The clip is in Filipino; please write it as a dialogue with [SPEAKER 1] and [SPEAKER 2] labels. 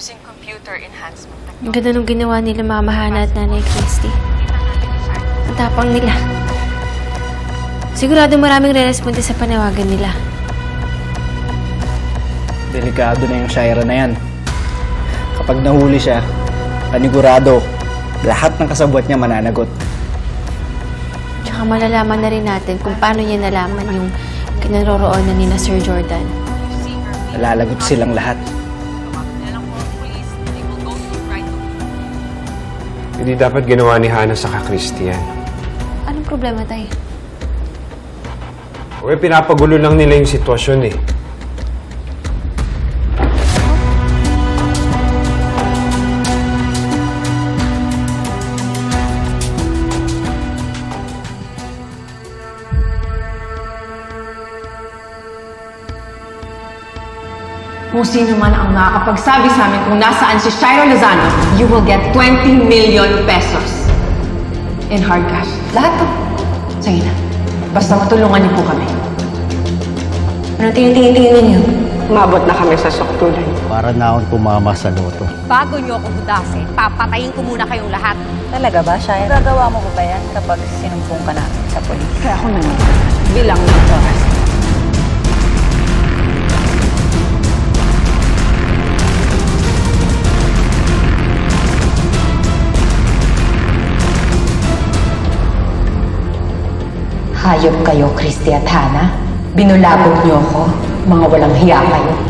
[SPEAKER 1] using computer enhancement
[SPEAKER 2] Ang ganda nung ginawa nila Mama Hana at Nanay Christy. Ang tapang nila. Sigurado maraming re-responde sa panawagan nila.
[SPEAKER 3] Delikado na yung Shira na yan. Kapag nahuli siya, panigurado, lahat ng kasabwat niya mananagot.
[SPEAKER 2] Tsaka malalaman na rin natin kung paano niya nalaman yung kinaroroonan ni na Sir Jordan.
[SPEAKER 3] Nalalagot silang lahat.
[SPEAKER 4] Hindi dapat ginawa ni Hana sa kakristiyan.
[SPEAKER 2] Anong problema, Tay?
[SPEAKER 4] Eh, pinapagulo lang nila yung sitwasyon eh.
[SPEAKER 5] Kung sino man ang makakapagsabi sa amin kung nasaan si Shira Lozano, you will get 20 million pesos. In hard cash. Lahat to. Sige na. Basta matulungan niyo po kami.
[SPEAKER 2] Ano tingin-tingin ninyo?
[SPEAKER 5] Umabot na kami sa suktulan.
[SPEAKER 6] Para na akong tumama sa loto.
[SPEAKER 7] Bago niyo ako budasin, papatayin ko muna kayong lahat.
[SPEAKER 8] Talaga ba, Shai? Gagawa mo ko ba yan kapag sinumpong ka namin sa polis?
[SPEAKER 5] Kaya ako nandito. Bilang ng oras.
[SPEAKER 8] Hayop kayo, Christy at Hannah. Binulabog niyo ako. Mga walang hiya kayo.